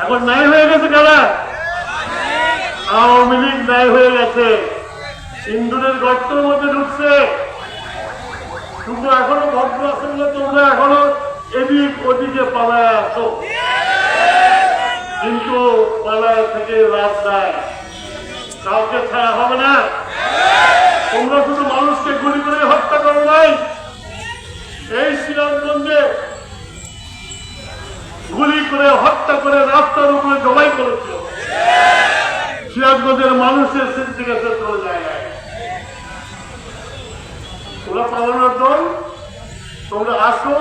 এখন নাই হয়ে গেছে কারা? আওয়ামী লীগ নাই হয়ে গেছে। ইন্দুরের গর্তের মধ্যে ঢুকছে। শুধু এখনও ভদ্র আছেন না, তোমরা এখনও এদিক ওদিকে পালায় আসো কিন্তু পালায় থেকে লাভ নাই। কাউকে ছাড়া হবে না। তোমরা শুধু মানুষকে গুলি করে হত্যা করো নাই এই সিরাজগঞ্জে গুলি করে হত্যা করে রাস্তার উপরে জবাই করেছ সিরাজগঞ্জের মানুষের গেছে চলে জায়গায় তোমরা পালানোর দল, তোমরা আসো,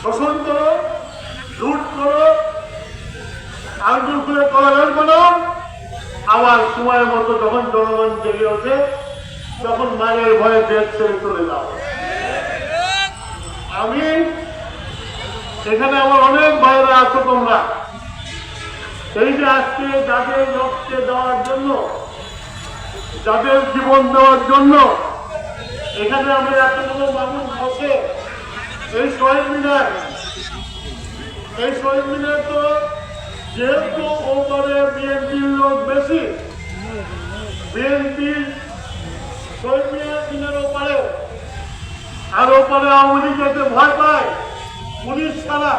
শোষণ করো, লুট করো আঙ্গুল করে কলাগান বানাও। আবার সময় মতো যখন জনগণ জেগে ওঠে, তখন মায়ের ভয়ে দেশ ছেড়ে চলে যাও। আমি, এখানে আমার অনেক বাইরে আছো তোমরা। যে আজকে যাদের রক্তে দেওয়ার জন্য, যাদের জীবন দেওয়ার জন্য, এখানে আমরা এতগুলো মানুষ বসে, এই শহীদ মিনার এই শহীদ মিনার তো যেহেতু ওপরে বিএনপির লোক বেশি বিএনপির শহীদ মিনার মিনার ওপারে, আর ওপারে আওয়ামী লীগ ভয় পায়, পুলিশ ছাড়া,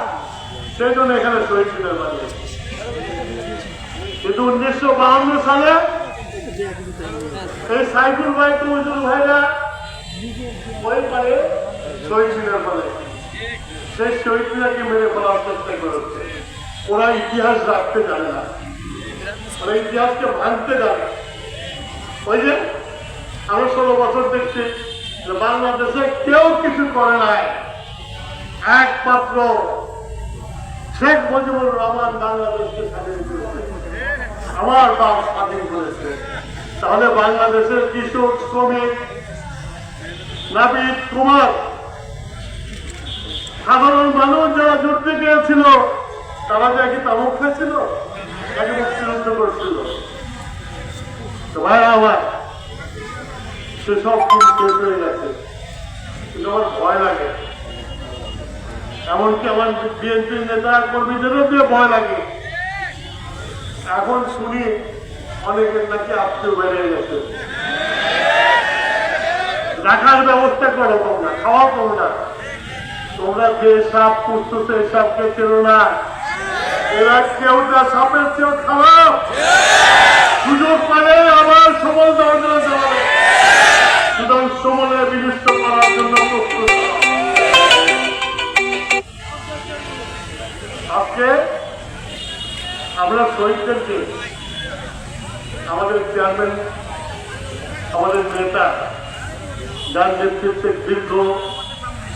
সেই জন্য এখানে শহীদ মিনার বানিয়েছে কিন্তু উনিশশো বাহান্ন সালে এই সাইকুল ভাই মজুর ভাইরা ওই পারে শহীদ মিনার বলে সেই শহীদ মিনারকে মেরে ফেলার চেষ্টা করেছে। ওরা ইতিহাস রাখতে জানে না। ওরা ইতিহাসকে ভাঙতে জানে। ওই যে আমি ষোলো বছর দেখছি যে বাংলাদেশে কেউ কিছু করে নাই। একমাত্র শেখ মুজিবুর রহমান বাংলাদেশকে স্বাধীন করেছে। আমার বাপ স্বাধীন করেছে। তাহলে বাংলাদেশের কৃষক, শ্রমিক, নাবিদ, কুমার, সাধারণ মানুষ যারা যুদ্ধে গিয়েছিল, তারা যে কি তামুক খেয়েছিল মুক্তিযুদ্ধ করছিল। ভাই আমার সেসব শেষ হয়ে গেছে। কিন্তু আমার ভয় লাগে। এমনকি আমার বিএনপির নেতা কর্মীদেরও দিয়ে ভয় লাগে। এখন শুনি অনেকের নাকি আত্মীয় বেড়ে গেছে। রাখার ব্যবস্থা করো তোমরা খাওয়া তোমরা। তোমরা যে সাপ পুষ্ট সেই সাপকে চেনো না। এরা কেউটা সাপের চেয়েও খারাপ। শহীদদেরকে আমাদের চেয়ারম্যান আমাদের নেতা, যার নেতৃত্বে দীর্ঘ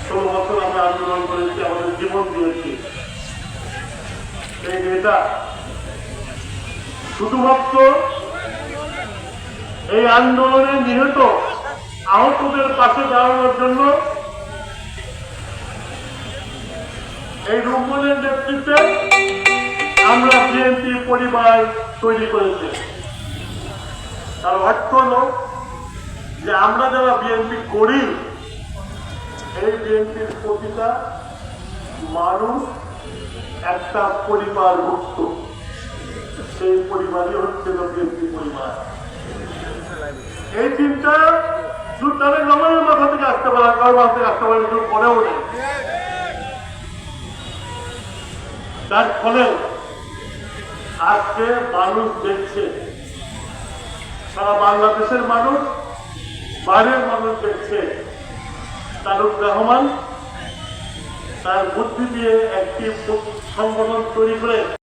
ষোলো বছর আমরা আন্দোলন করেছি, আমাদের জীবন দিয়েছি। এই নেতা শুধুমাত্র এই আন্দোলনে নিহত আহতদের পাশে দাঁড়ানোর জন্য এই রুম্বনের নেতৃত্বে আমরা বিএনপি পরিবার তৈরি করেছি। তার অর্থ হল যে আমরা যারা বিএনপি করি, এই বিএনপির প্রতিটা মানুষ একটা পরিবার মুক্ত সেই পরিবারই হচ্ছে বিএনপি পরিবার। এই চিন্তা তাদের রমানের মাথা থেকে আসতে পারে কারও মাথা থেকে আসতে পারে করেও নেই। তার ফলে আজকে মানুষ দেখছে। সারা বাংলাদেশের মানুষ, বাইরের মানুষ দেখছে। তারুক রহমান তার বুদ্ধি দিয়ে একটি সংগঠন তৈরি করে